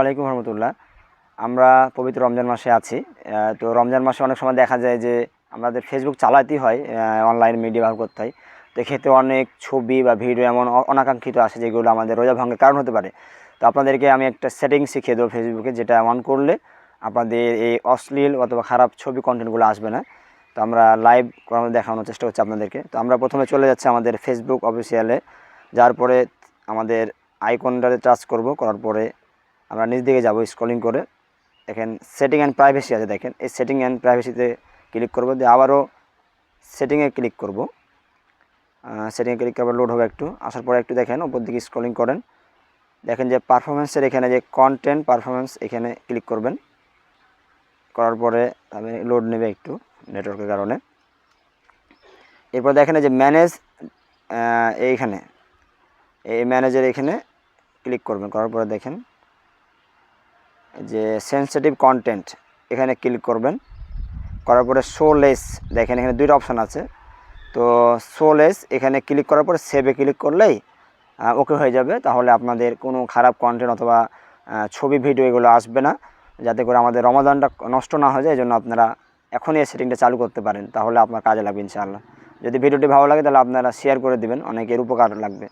ওয়ালাইকুম রহমতুল্লাহ। আমরা পবিত্র রমজান মাসে আছি। তো রমজান মাসে অনেক সময় দেখা যায় যে আমাদের ফেসবুক চালাতেই হয় অনলাইন মিডিয়া ব্যবহার করতে হয়। তো এক্ষেত্রে অনেক ছবি বা ভিডিও এমন অনাকাঙ্ক্ষিত আসে যেগুলো আমাদের রোজা ভঙ্গের কারণ হতে পারে। তো আপনাদেরকে আমি একটা সেটিং শিখিয়ে দেবো ফেসবুকে যেটা অন করলে আপনাদের এই অশ্লীল অথবা খারাপ ছবি কন্টেন্টগুলো আসবে না। তো আমরা লাইভ দেখানোর চেষ্টা করছি আপনাদেরকে। তো আমরা প্রথমে চলে যাচ্ছি আমাদের ফেসবুক অফিসিয়ালে যার পরে আমাদের আইকনটাতে টাচ করব, করার পরে আমরা নিচ দিকে যাব স্ক্রলিং করে। দেখেন সেটিং অ্যান্ড প্রাইভেসি আছে দেখেন। এই সেটিং অ্যান্ড প্রাইভেসিতে ক্লিক করব। দিয়ে আবারও সেটিংয়ে ক্লিক করব। সেটিংয়ে ক্লিক করবে লোড হবে একটু। আসার পরে একটু দেখেন ওপর দিকে স্ক্রলিং করেন। দেখেন যে পারফরমেন্সের এখানে যে কন্টেন্ট পারফরমেন্স এখানে ক্লিক করবেন। করার পরে আমি লোড নেবে একটু নেটওয়ার্কের কারণে। এরপর দেখেন যে ম্যানেজ এইখানে। এই ম্যানেজার এখানে ক্লিক করবেন। করার পরে দেখেন যে সেন্সিটিভ কন্টেন্ট এখানে ক্লিক করবেন। করার পরে শো লেস দেখেন এখানে দুইটা অপশান আছে। তো শো লেস এখানে ক্লিক করার পরে সেভে ক্লিক করলেই ওকে হয়ে যাবে। তাহলে আপনাদের কোনো খারাপ কন্টেন্ট অথবা ছবি ভিডিও এগুলো আসবে না। যাতে করে আমাদের রমাদানটা নষ্ট না হয়ে যায় জন্য আপনারা এখনই এই সেটিংটা চালু করতে পারেন। তাহলে আপনার কাজে লাগবে ইনশাআল্লাহ। যদি ভিডিওটি ভালো লাগে তাহলে আপনারা শেয়ার করে দিবেন। অনেকের উপকার লাগবে।